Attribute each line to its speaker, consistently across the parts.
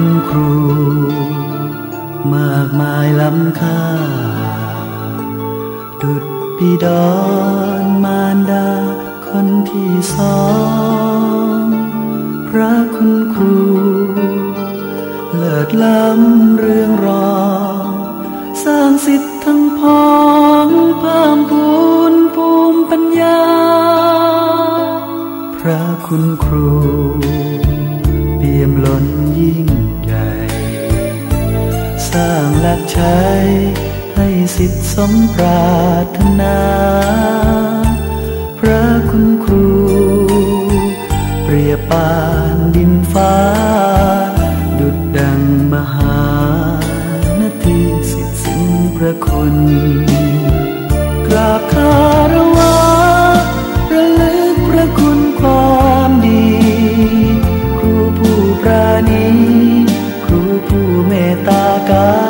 Speaker 1: คุณครู มากมายล้ำค่า ดุดพี่ดอนมารดา คนที่สองพระคุณครู เลิศล้ำเรื่องรองสร้างสิทธิ์ทั้งพ้องเพิ่มพูนภูมิปัญญา พระคุณครู ใช้ให้สิทธิสมปรารถนา พระคุณครู เปรียบปานดินฟ้า ดุดดังมหานาทีสิทธิสิ้นพระคุณกราบคารวะระลึกพระคุณความดี ครูผู้ปราณี ครูผู้เมตตากา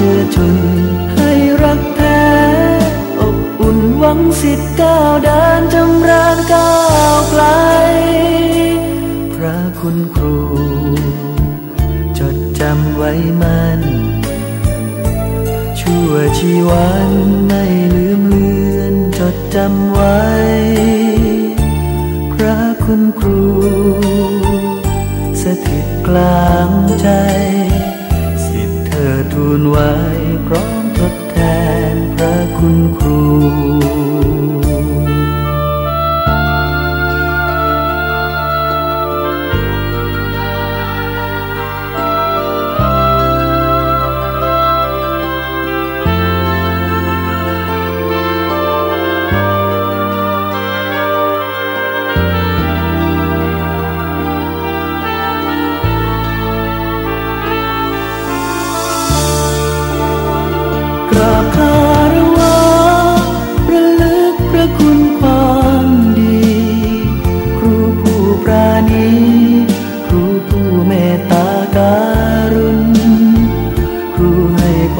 Speaker 1: เชื่อชนให้รักแท้อบอุ่นหวังสิทธิ์ก้าวเดินจำริญก้าวไกล พระคุณครู จดจำไว้มันชั่วชีวันไม่ลืมเลือน จดจำไว้ พระคุณครู สถิตกลางใจ ว้พ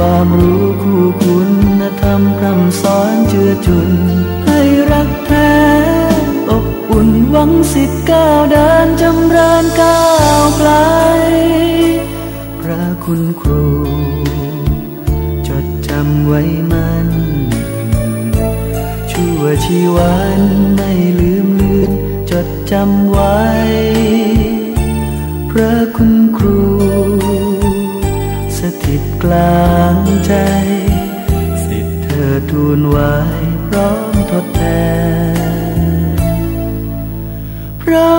Speaker 1: ความรู้คู่คุณธรรมพร่ำสอนเจือจุน ให้รักแท้อบอุ่นหวังสิทธิ์ก้าวเดินจำเริญก้าวไกล พระคุณครู จดจำไว้มันชั่วชีวันไม่ลืมเลือนจดจำไว้ พระคุณครู กลางใจ สิทธิเธอทูลไว้พร้อมทดแทนพระ